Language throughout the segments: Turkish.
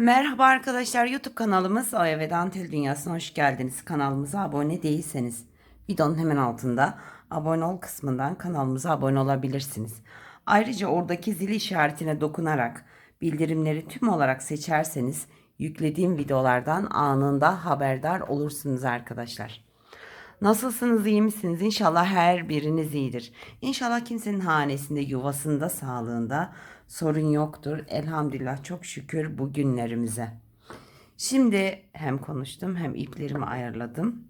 Merhaba arkadaşlar YouTube kanalımız Oya ve Dantel Dünyası'na hoş geldiniz. Kanalımıza abone değilseniz videonun hemen altında abone ol kısmından kanalımıza abone olabilirsiniz. Ayrıca oradaki zil işaretine dokunarak bildirimleri tüm olarak seçerseniz yüklediğim videolardan anında haberdar olursunuz arkadaşlar. Nasılsınız, iyi misiniz? İnşallah her biriniz iyidir. İnşallah kimsenin hanesinde, yuvasında, sağlığında sorun yoktur. Elhamdülillah çok şükür bu günlerimize. Şimdi hem konuştum hem iplerimi ayarladım.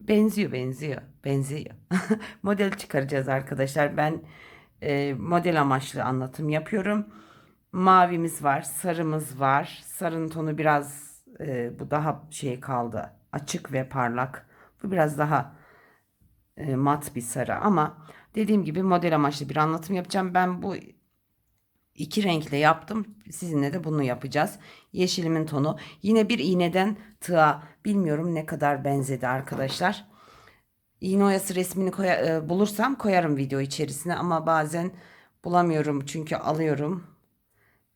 Benziyor, benziyor, benziyor. model çıkaracağız arkadaşlar. Ben e, model amaçlı anlatım yapıyorum. Mavimiz var, sarımız var. Sarının tonu biraz e, bu daha şey kaldı. Açık ve parlak. Bu biraz daha e, mat bir sarı ama dediğim gibi model amaçlı bir anlatım yapacağım. Ben bu iki renkle yaptım. Sizinle de bunu yapacağız. Yeşilimin tonu. Yine bir iğneden tığa. Bilmiyorum ne kadar benzedi arkadaşlar. İğne oyası resmini koya- e, bulursam koyarım video içerisine ama bazen bulamıyorum çünkü alıyorum.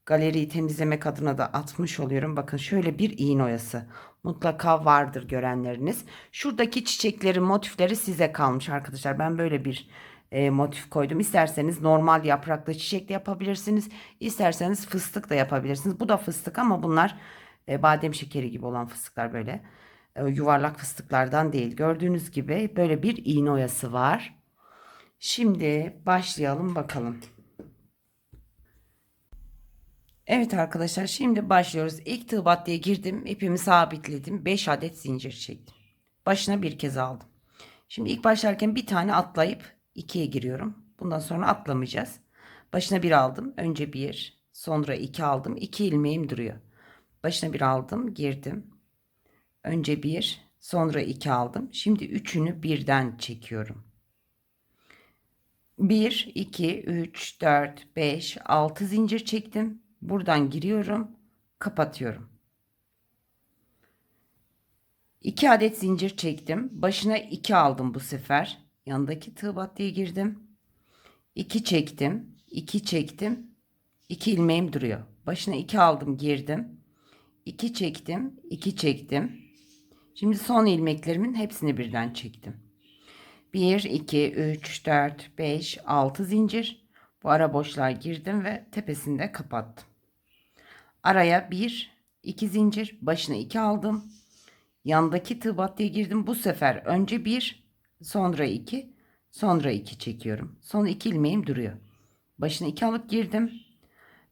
Galeriyi temizlemek adına da atmış oluyorum. Bakın şöyle bir iğne oyası. Mutlaka vardır görenleriniz. Şuradaki çiçeklerin motifleri size kalmış arkadaşlar. Ben böyle bir e, motif koydum. İsterseniz normal yapraklı çiçek de yapabilirsiniz. İsterseniz fıstık da yapabilirsiniz. Bu da fıstık ama bunlar e, badem şekeri gibi olan fıstıklar böyle. E, yuvarlak fıstıklardan değil. Gördüğünüz gibi böyle bir iğne oyası var. Şimdi başlayalım bakalım. Evet arkadaşlar şimdi başlıyoruz. İlk tığ battıya girdim. ipimi sabitledim. 5 adet zincir çektim. Başına bir kez aldım. Şimdi ilk başlarken bir tane atlayıp ikiye giriyorum. Bundan sonra atlamayacağız. Başına bir aldım. Önce bir, sonra iki aldım. İki ilmeğim duruyor. Başına bir aldım, girdim. Önce bir, sonra iki aldım. Şimdi üçünü birden çekiyorum. 1, 2, 3, 4, 5, 6 zincir çektim. Buradan giriyorum, kapatıyorum. 2 adet zincir çektim. Başına 2 aldım bu sefer. Yanındaki tığ battıya girdim. 2 çektim, 2 çektim. 2 ilmeğim duruyor. Başına 2 aldım, girdim. 2 çektim, 2 çektim. Şimdi son ilmeklerimin hepsini birden çektim. 1, 2, 3, 4, 5, 6 zincir. Bu ara boşluğa girdim ve tepesinde kapattım. Araya 1, 2 zincir. Başına 2 aldım. Yandaki tığ battıya girdim. Bu sefer önce 1, sonra 2, sonra 2 çekiyorum. Son 2 ilmeğim duruyor. Başına 2 alıp girdim.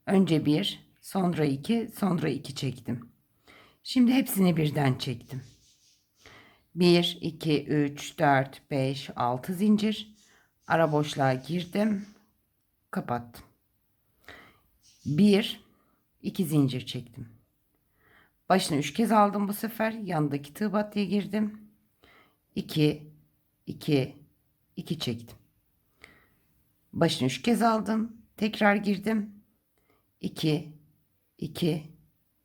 Önce 1, sonra 2, sonra 2 çektim. Şimdi hepsini birden çektim. 1, 2, 3, 4, 5, 6 zincir. Ara boşluğa girdim. Kapattım. 1, 2 zincir çektim. Başına 3 kez aldım bu sefer. Yandaki tığ battıya girdim. 2, 2, 2 çektim. Başına 3 kez aldım. Tekrar girdim. 2, 2,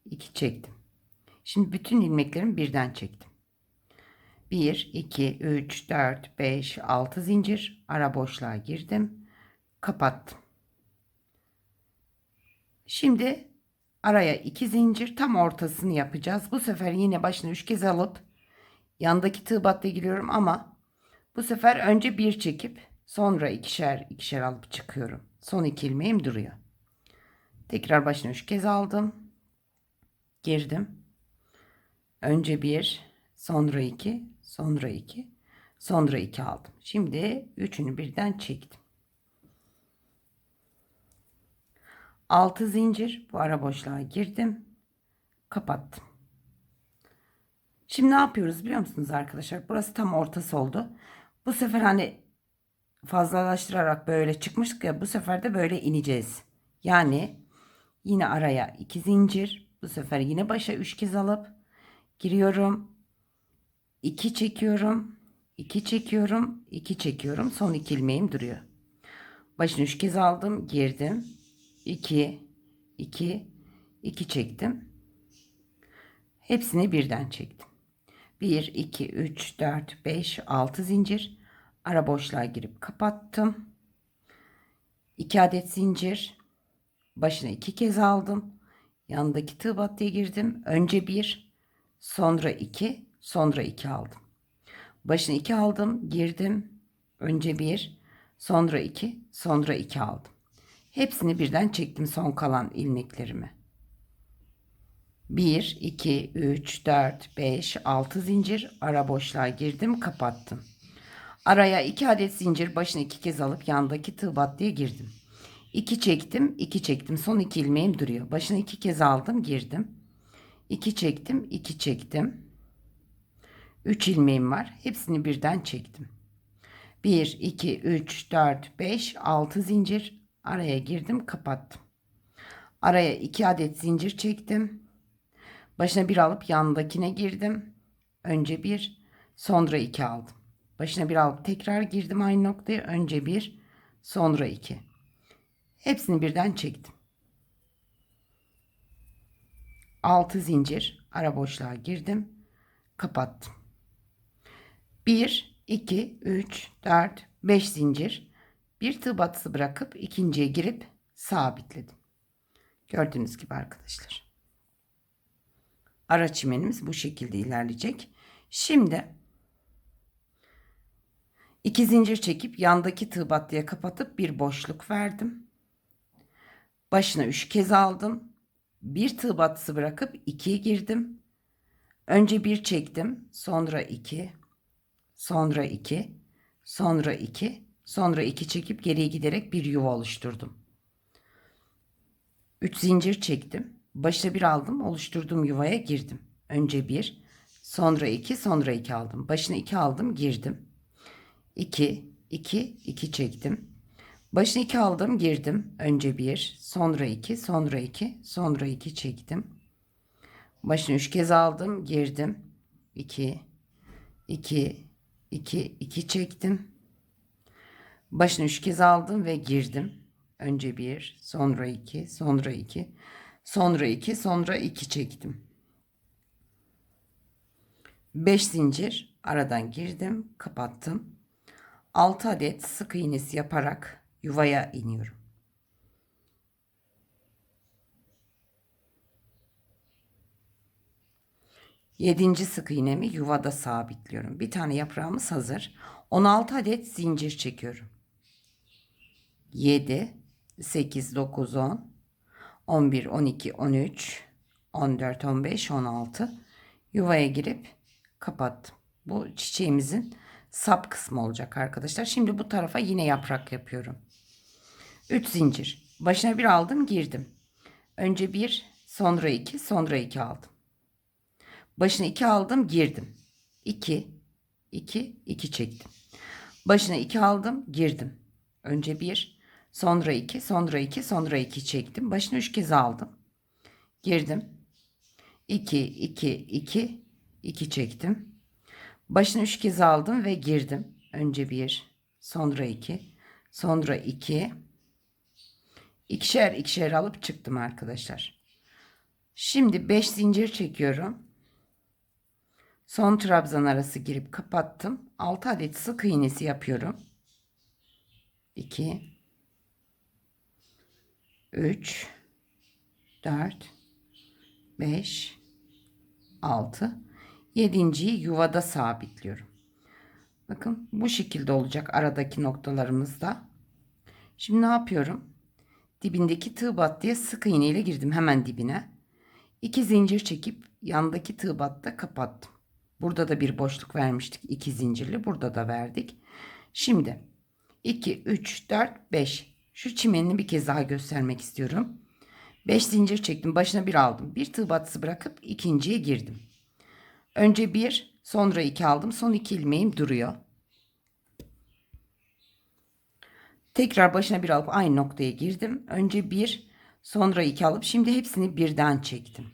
2 çektim. Şimdi bütün ilmeklerimi birden çektim. 1, 2, 3, 4, 5, 6 zincir. Ara boşluğa girdim. Kapattım. Şimdi araya 2 zincir tam ortasını yapacağız. Bu sefer yine başına 3 kez alıp yandaki tığ battıya giriyorum ama bu sefer önce bir çekip sonra ikişer ikişer alıp çıkıyorum. Son iki ilmeğim duruyor. Tekrar başına 3 kez aldım. Girdim. Önce bir, sonra iki, sonra iki, sonra iki aldım. Şimdi üçünü birden çektim. 6 zincir bu ara boşluğa girdim. Kapattım. Şimdi ne yapıyoruz biliyor musunuz arkadaşlar? Burası tam ortası oldu. Bu sefer hani fazlalaştırarak böyle çıkmıştık ya bu sefer de böyle ineceğiz. Yani yine araya 2 zincir. Bu sefer yine başa 3 kez alıp giriyorum. 2 çekiyorum. 2 çekiyorum. 2 çekiyorum. Son 2 ilmeğim duruyor. Başını 3 kez aldım. Girdim. 2 2 2 çektim. Hepsini birden çektim. 1 2 3 4 5 6 zincir ara boşluğa girip kapattım. 2 adet zincir başına 2 kez aldım. Yanındaki tığ battıya girdim. Önce bir, sonra iki, sonra iki aldım. Başına iki aldım, girdim. Önce bir, sonra iki, sonra iki aldım. Hepsini birden çektim son kalan ilmeklerimi. 1, 2, 3, 4, 5, 6 zincir ara boşluğa girdim kapattım. Araya 2 adet zincir başına 2 kez alıp yandaki tığ battıya girdim. 2 çektim 2 çektim son 2 ilmeğim duruyor. Başına 2 kez aldım girdim. 2 çektim 2 çektim. 3 ilmeğim var. Hepsini birden çektim. 1, 2, 3, 4, 5, 6 zincir araya girdim kapattım. Araya 2 adet zincir çektim. Başına bir alıp yanındakine girdim. Önce bir, sonra iki aldım. Başına bir alıp tekrar girdim aynı noktaya. Önce bir, sonra iki. Hepsini birden çektim. 6 zincir ara boşluğa girdim. Kapattım. 1, 2, 3, 4, 5 zincir. Bir tığ batısı bırakıp ikinciye girip sabitledim. Gördüğünüz gibi arkadaşlar. Ara çimenimiz bu şekilde ilerleyecek. Şimdi iki zincir çekip yandaki tığ battıya kapatıp bir boşluk verdim. Başına üç kez aldım. Bir tığ battısı bırakıp ikiye girdim. Önce bir çektim, sonra iki, sonra iki, sonra iki, sonra iki çekip geriye giderek bir yuva oluşturdum. Üç zincir çektim. Başta bir aldım, oluşturduğum yuvaya girdim. Önce bir, sonra iki, sonra iki aldım. Başına iki aldım, girdim. İki, iki, iki çektim. Başına iki aldım, girdim. Önce bir, sonra iki, sonra iki, sonra iki çektim. Başına üç kez aldım, girdim. İki, iki, iki, iki çektim. Başına üç kez aldım ve girdim. Önce bir, sonra iki, sonra iki, sonra iki, sonra iki çektim. Beş zincir aradan girdim, kapattım. Altı adet sık iğnesi yaparak yuvaya iniyorum. Yedinci sık iğnemi yuvada sabitliyorum. Bir tane yaprağımız hazır. 16 adet zincir çekiyorum. 7, 8, 9, 10, 11, 12, 13, 14, 15, 16 yuvaya girip kapattım. Bu çiçeğimizin sap kısmı olacak arkadaşlar. Şimdi bu tarafa yine yaprak yapıyorum. 3 zincir. Başına bir aldım girdim. Önce bir sonra iki sonra iki aldım. Başına iki aldım girdim. 2 2 2 çektim. Başına iki aldım girdim. Önce bir sonra iki sonra iki sonra iki çektim. Başına üç kez aldım. Girdim. 2 2 2 2 çektim. Başına üç kez aldım ve girdim. Önce bir sonra iki sonra iki ikişer ikişer alıp çıktım arkadaşlar. Şimdi 5 zincir çekiyorum. Son trabzan arası girip kapattım. 6 adet sık iğnesi yapıyorum. 2 3 4 5 6 7.yi yuvada sabitliyorum. Bakın bu şekilde olacak aradaki noktalarımızda. Şimdi ne yapıyorum? Dibindeki tığ battıya sık iğne ile girdim hemen dibine. 2 zincir çekip yandaki tığ batta kapattım. Burada da bir boşluk vermiştik. 2 zincirli. Burada da verdik. Şimdi 2, 3, 4, 5. Şu çimenini bir kez daha göstermek istiyorum. 5 zincir çektim. Başına bir aldım. Bir tığ batısı bırakıp ikinciye girdim. Önce bir, sonra iki aldım. Son iki ilmeğim duruyor. Tekrar başına bir alıp aynı noktaya girdim. Önce bir, sonra iki alıp şimdi hepsini birden çektim.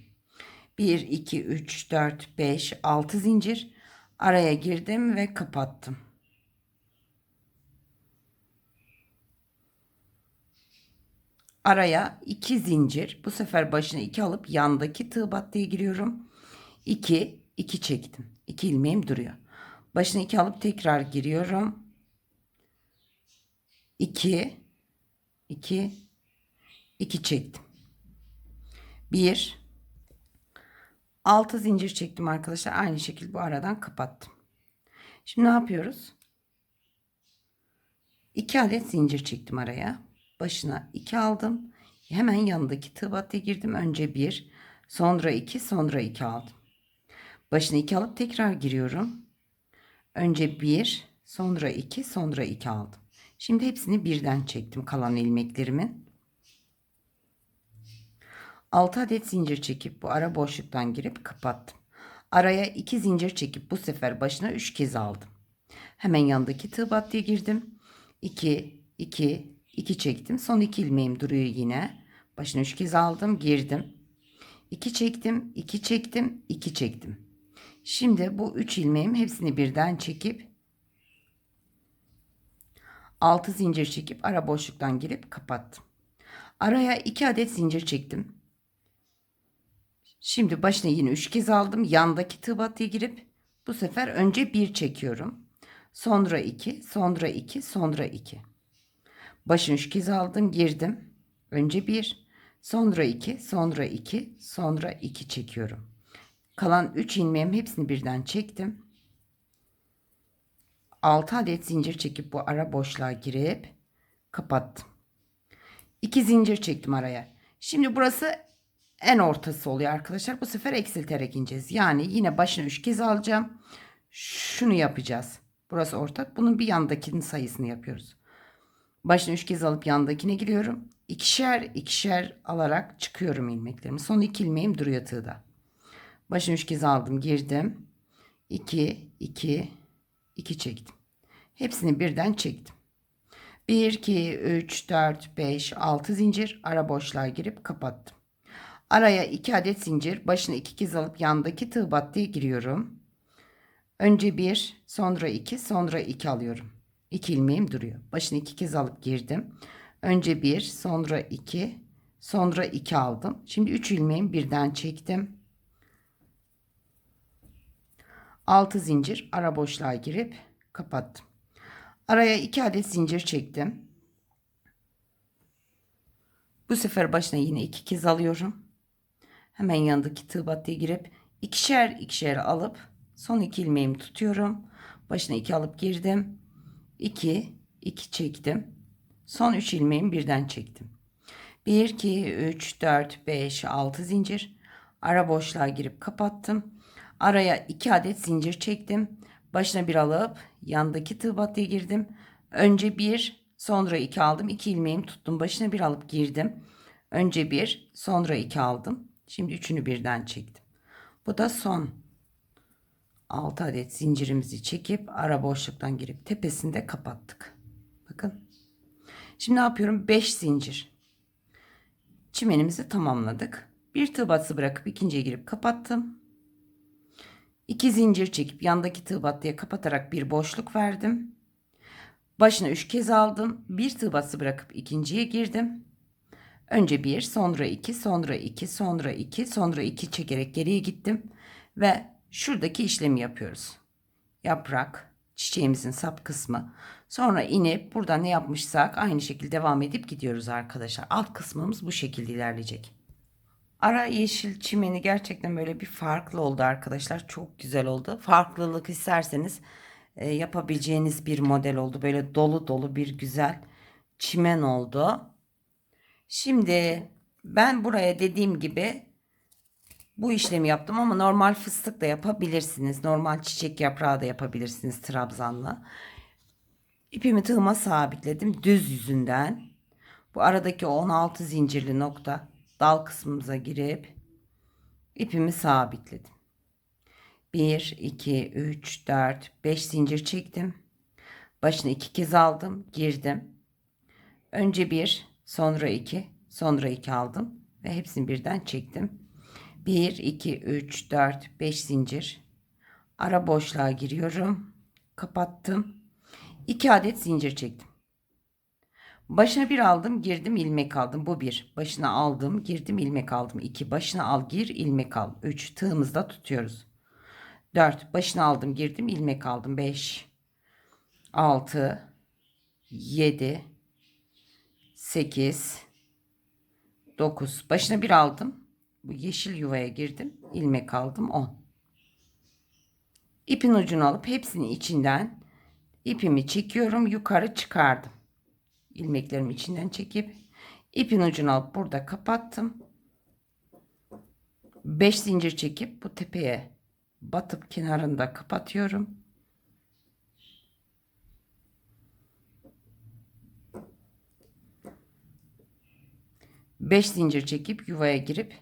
1, 2, 3, 4, 5, 6 zincir. Araya girdim ve kapattım. Araya 2 zincir. Bu sefer başına 2 alıp yandaki tığ battıya giriyorum. 2, 2 çektim. 2 ilmeğim duruyor. Başına 2 alıp tekrar giriyorum. 2, 2, 2 çektim. 1 6 zincir çektim arkadaşlar. Aynı şekilde bu aradan kapattım. Şimdi ne yapıyoruz? 2 adet zincir çektim araya. Başına 2 aldım. Hemen yanındaki tığ girdim. Önce 1, sonra 2, sonra 2 aldım. Başına 2 alıp tekrar giriyorum. Önce 1, sonra 2, sonra 2 aldım. Şimdi hepsini birden çektim kalan ilmeklerimin. 6 adet zincir çekip bu ara boşluktan girip kapattım. Araya 2 zincir çekip bu sefer başına 3 kez aldım. Hemen yanındaki tığ battıya girdim. 2 2 2 çektim. Son 2 ilmeğim duruyor yine. Başına 3 kez aldım, girdim. 2 çektim, 2 çektim, 2 çektim. Şimdi bu 3 ilmeğim hepsini birden çekip 6 zincir çekip ara boşluktan girip kapattım. Araya 2 adet zincir çektim. Şimdi başına yine 3 kez aldım. Yandaki tığ battıya girip bu sefer önce 1 çekiyorum. Sonra 2, sonra 2, sonra 2. Başını 3 kez aldım, girdim. Önce 1, sonra 2, sonra 2, sonra 2 çekiyorum. Kalan 3 ilmeğim hepsini birden çektim. 6 adet zincir çekip bu ara boşluğa girip kapattım. 2 zincir çektim araya. Şimdi burası en ortası oluyor arkadaşlar. Bu sefer eksilterek ineceğiz. Yani yine başına 3 kez alacağım. Şunu yapacağız. Burası ortak. Bunun bir yandakinin sayısını yapıyoruz. Başına 3 kez alıp yandakine giriyorum. İkişer ikişer alarak çıkıyorum ilmeklerimi. Son iki ilmeğim duruyor tığda. Başına 3 kez aldım girdim. 2 2 2 çektim. Hepsini birden çektim. 1 2 3 4 5 6 zincir ara boşluğa girip kapattım. Araya 2 adet zincir başına 2 kez alıp yandaki tığ battıya giriyorum. Önce 1 sonra 2 sonra 2 alıyorum. 2 ilmeğim duruyor. Başına 2 kez alıp girdim. Önce 1 sonra 2 sonra 2 aldım. Şimdi 3 ilmeğimi birden çektim. 6 zincir ara boşluğa girip kapattım. Araya 2 adet zincir çektim. Bu sefer başına yine 2 kez alıyorum. Hemen yanındaki tığ battıya girip ikişer ikişer alıp son iki ilmeğimi tutuyorum. Başına 2 alıp girdim. 2 2 çektim. Son 3 ilmeğimi birden çektim. 1 2 3 4 5 6 zincir ara boşluğa girip kapattım. Araya 2 adet zincir çektim. Başına bir alıp yandaki tığ girdim. Önce 1 sonra 2 aldım. 2 ilmeğimi tuttum. Başına bir alıp girdim. Önce 1 sonra 2 aldım. Şimdi üçünü birden çektim. Bu da son 6 adet zincirimizi çekip ara boşluktan girip tepesinde kapattık. Bakın. Şimdi ne yapıyorum? 5 zincir. Çimenimizi tamamladık. Bir tığ batısı bırakıp ikinciye girip kapattım. 2 zincir çekip yandaki tığ battıya kapatarak bir boşluk verdim. Başına 3 kez aldım. Bir tığ batısı bırakıp ikinciye girdim. Önce 1, sonra 2, sonra 2, sonra 2, sonra 2 çekerek geriye gittim ve şuradaki işlemi yapıyoruz. Yaprak, çiçeğimizin sap kısmı. Sonra inip burada ne yapmışsak aynı şekilde devam edip gidiyoruz arkadaşlar. Alt kısmımız bu şekilde ilerleyecek. Ara yeşil çimeni gerçekten böyle bir farklı oldu arkadaşlar. Çok güzel oldu. Farklılık isterseniz e, yapabileceğiniz bir model oldu. Böyle dolu dolu bir güzel çimen oldu. Şimdi ben buraya dediğim gibi bu işlemi yaptım ama normal fıstık da yapabilirsiniz. Normal çiçek yaprağı da yapabilirsiniz trabzanla. İpimi tığıma sabitledim düz yüzünden. Bu aradaki 16 zincirli nokta dal kısmımıza girip ipimi sabitledim. 1, 2, 3, 4, 5 zincir çektim. Başını iki kez aldım, girdim. Önce bir, sonra iki, sonra iki aldım ve hepsini birden çektim. 1, 2, 3, 4, 5 zincir. Ara boşluğa giriyorum. Kapattım. 2 adet zincir çektim. Başına bir aldım, girdim, ilmek aldım. Bu bir. Başına aldım, girdim, ilmek aldım. 2. Başına al, gir, ilmek al. 3. Tığımızda tutuyoruz. 4. Başına aldım, girdim, ilmek aldım. 5. 6. 7. 8. 9. Başına bir aldım. bu yeşil yuvaya girdim. ilmek aldım 10. İpin ucunu alıp hepsini içinden ipimi çekiyorum yukarı çıkardım. İlmeklerimi içinden çekip ipin ucunu alıp burada kapattım. 5 zincir çekip bu tepeye batıp kenarında kapatıyorum. Beş zincir çekip yuvaya girip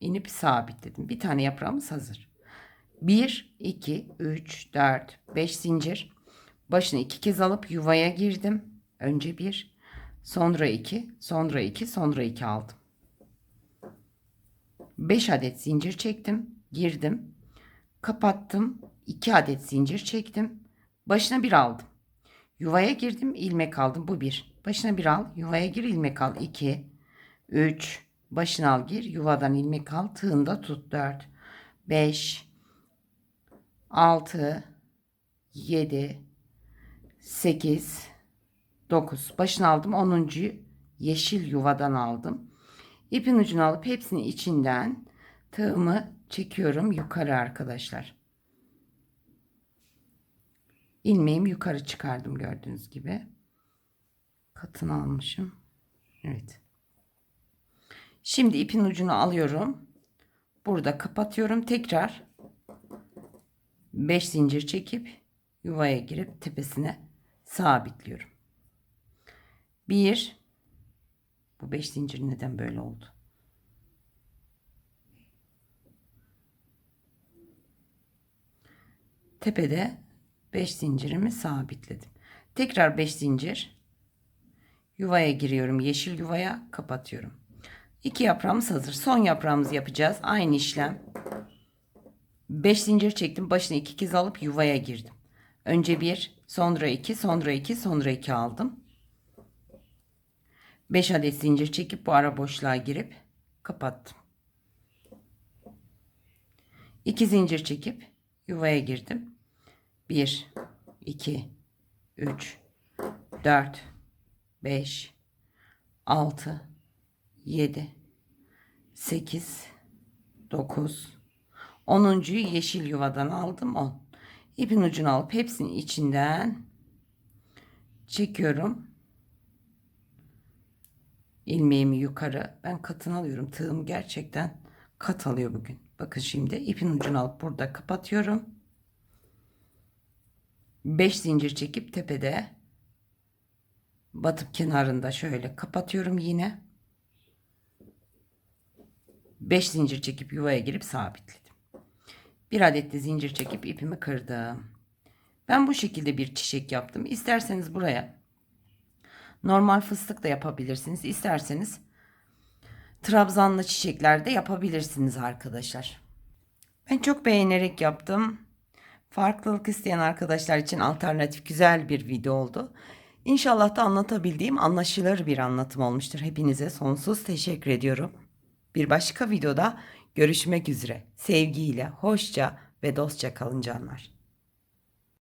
inip sabitledim. Bir tane yaprağımız hazır. 1, 2, 3, 4, 5 zincir. Başını iki kez alıp yuvaya girdim. Önce bir, sonra iki, sonra iki, sonra iki aldım. 5 adet zincir çektim, girdim. Kapattım. 2 adet zincir çektim. Başına bir aldım. Yuvaya girdim, ilmek aldım. Bu bir. Başına bir al, yuvaya gir, ilmek al. 2, 3, başına al, gir, yuvadan ilmek al, tığında tut. 4, 5, 6, 7, 8, 9. Başını aldım. 10. yeşil yuvadan aldım. İpin ucunu alıp hepsini içinden tığımı çekiyorum yukarı arkadaşlar. İlmeğimi yukarı çıkardım gördüğünüz gibi. Katını almışım. Evet. Şimdi ipin ucunu alıyorum. Burada kapatıyorum. Tekrar 5 zincir çekip yuvaya girip tepesine sabitliyorum. 1 Bu 5 zincir neden böyle oldu? Tepede 5 zincirimi sabitledim. Tekrar 5 zincir yuvaya giriyorum. Yeşil yuvaya kapatıyorum. İki yaprağımız hazır. Son yaprağımızı yapacağız. Aynı işlem. 5 zincir çektim. Başına iki kez alıp yuvaya girdim. Önce bir, sonra iki, sonra iki, sonra iki aldım. 5 adet zincir çekip bu ara boşluğa girip kapattım. 2 zincir çekip yuvaya girdim. 1 2 3 4 5 6 7 8 9 10. yeşil yuvadan aldım 10. İpin ucunu alıp hepsini içinden çekiyorum. İlmeğimi yukarı. Ben katını alıyorum. Tığım gerçekten kat alıyor bugün. Bakın şimdi ipin ucunu alıp burada kapatıyorum. 5 zincir çekip tepede batıp kenarında şöyle kapatıyorum yine. 5 zincir çekip yuvaya girip sabitledim. Bir adet de zincir çekip ipimi kırdım. Ben bu şekilde bir çiçek yaptım. İsterseniz buraya normal fıstık da yapabilirsiniz. İsterseniz trabzanlı çiçekler de yapabilirsiniz arkadaşlar. Ben çok beğenerek yaptım. Farklılık isteyen arkadaşlar için alternatif güzel bir video oldu. İnşallah da anlatabildiğim anlaşılır bir anlatım olmuştur. Hepinize sonsuz teşekkür ediyorum. Bir başka videoda görüşmek üzere. Sevgiyle, hoşça ve dostça kalın canlar.